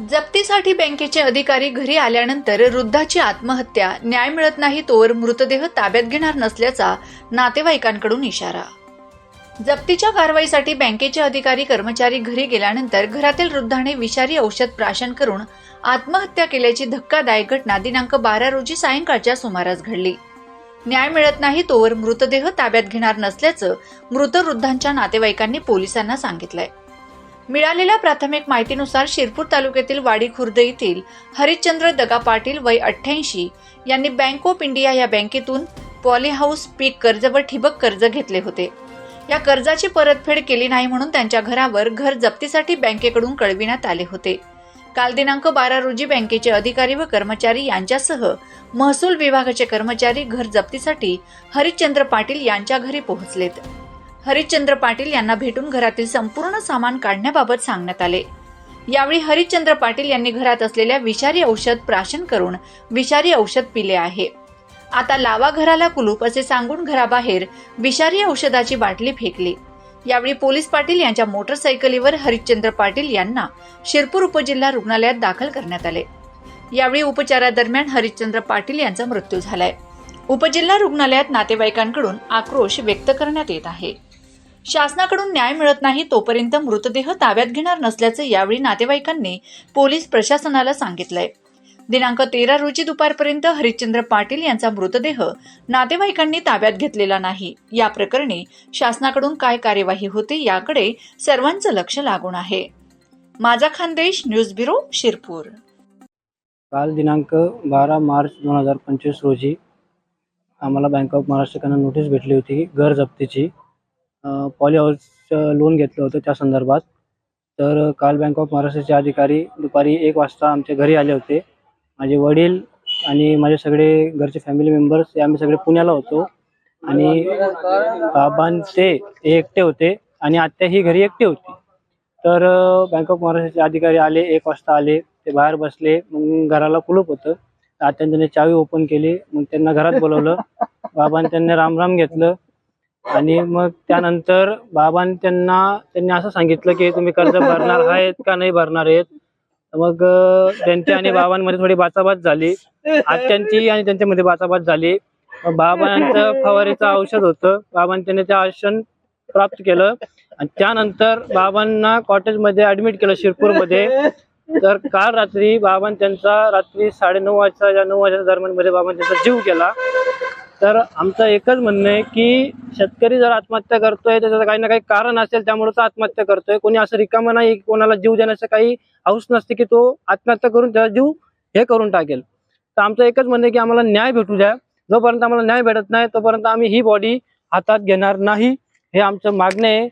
जप्तीसाठी बँकेचे अधिकारी घरी आल्यानंतर वृद्धाची आत्महत्या न्याय मिळत नाही तोवर मृतदेह ताब्यात घेणार नसल्याचा नातेवाईकांकडून इशारा. जप्तीच्या कारवाईसाठी बँकेचे अधिकारी कर्मचारी घरी गेल्यानंतर घरातील वृद्धाने विषारी औषध प्राशन करून आत्महत्या केल्याची धक्कादायक घटना दिनांक बारा रोजी सायंकाळच्या सुमारास घडली. न्याय मिळत नाही तोवर मृतदेह ताब्यात घेणार नसल्याचं मृत वृद्धांच्या नातेवाईकांनी पोलिसांना सांगितलंय. मिळालेल्या प्राथमिक माहितीनुसार शिरपूर तालुक्यातील वाडी खुर्द येथील हरिश्चंद्र दगा पाटील वय अठ्ठ्याऐंशी यांनी बँक ऑफ इंडिया या बँकेतून पॉली हाऊस पीक कर्ज व ठिबक कर्ज घेतले होते. या कर्जाची परतफेड केली नाही म्हणून त्यांच्या घरावर घर जप्तीसाठी बँकेकडून कळविण्यात आले होते. काल दिनांक बारा रोजी बँकेचे अधिकारी व कर्मचारी यांच्यासह महसूल विभागाचे कर्मचारी घर जप्तीसाठी हरिश्चंद्र पाटील यांच्या घरी पोहोचलेत. हरिश्चंद्र पाटील यांना भेटून घरातील संपूर्ण सामान काढण्याबाबत सांगण्यात आले. यावेळी हरिश्चंद्र पाटील यांनी घरात असलेल्या विषारी औषध प्राशन करून विषारी औषध पिले आहे. आता लावा घराला कुलूप असे सांगून घराबाहेर विषारी औषधाची बाटली फेकली. यावेळी पोलीस पाटील यांच्या मोटरसायकलीवर हरिश्चंद्र पाटील यांना शिरपूर उपजिल्हा रुग्णालयात दाखल करण्यात आले. यावेळी उपचारादरम्यान हरिश्चंद्र पाटील यांचा मृत्यू झालाय. उपजिल्हा रुग्णालयात नातेवाईकांकडून आक्रोश व्यक्त करण्यात येत आहे. शासनाकडून न्याय मिळत नाही तोपर्यंत मृतदेह ताब्यात घेणार नसल्याचं यावेळी नातेवाईकांनी पोलीस प्रशासनाला सांगितलंय. दिनांक तेरा रोजी दुपारपर्यंत हरिश्चंद्र पाटील यांचा मृतदेह नातेवाईकांनी ताब्यात घेतलेला नाही. या प्रकरणी शासनाकडून काय कार्यवाही होते याकडे सर्वांचं लक्ष लागून आहे. माझा खानदेश न्यूज ब्युरो शिरपूर. काल दिनांक बारा मार्च दोन हजार पंचवीस रोजी आम्हाला बँक ऑफ महाराष्ट्रकडून नोटीस भेटली होती घर जप्तीची. पॉली हाऊसचं लोन घेतलं होतं त्या संदर्भात. तर काल बँक ऑफ महाराष्ट्राचे अधिकारी दुपारी एक वाजता आमच्या घरी आले होते. माझे वडील आणि माझे सगळे घरचे फॅमिली मेंबर्स हे आम्ही सगळे पुण्याला होतो. आणि बाबांचे हे एकटे होते आणि आत्या ही घरी एकटी होती. तर बँक ऑफ महाराष्ट्राचे अधिकारी आले एक वाजता आले ते बाहेर बसले मग घराला कुलूप होतं. आत्याने त्यांनी चावी ओपन केली मग त्यांना घरात बोलवलं. बाबांनी त्यांनी रामराम घेतलं. आणि मग त्यानंतर बाबांनी त्यांना त्यांनी असं सांगितलं की तुम्ही कर्ज भरणार आहेत का नाही भरणार आहेत? मग त्यांच्या आणि बाबांमध्ये थोडी बाचाबाच झाली. आत्यांची आणि त्यांच्यामध्ये बाचाबाच झाली. बाबांचं फवारीचं औषध होतं. बाबांनी त्यांनी ते औषध प्राप्त केलं. आणि त्यानंतर बाबांना कॉटेजमध्ये ऍडमिट केलं शिरपूरमध्ये. तर काल रात्री बाबां त्यांचा रात्री साडे नऊ वाजता या नऊ वाजता दरम्यानमध्ये बाबां त्यांचा जीव केला. तर आमचं एकच म्हणणं आहे की शेतकरी जर आत्महत्या करतोय त्याचं काही ना काही कारण असेल त्यामुळे तो आत्महत्या करतोय. कोणी असं रिकामं नाही की कोणाला जीव देण्याचं काही हौस नसते की तो आत्महत्या करून त्याचा जीव हे करून टाकेल. तर आमचं एकच म्हणणं आहे की आम्हाला न्याय भेटू द्या. जोपर्यंत आम्हाला न्याय भेटत नाही तोपर्यंत आम्ही ही बॉडी हातात घेणार नाही हे आमचं मागणं आहे.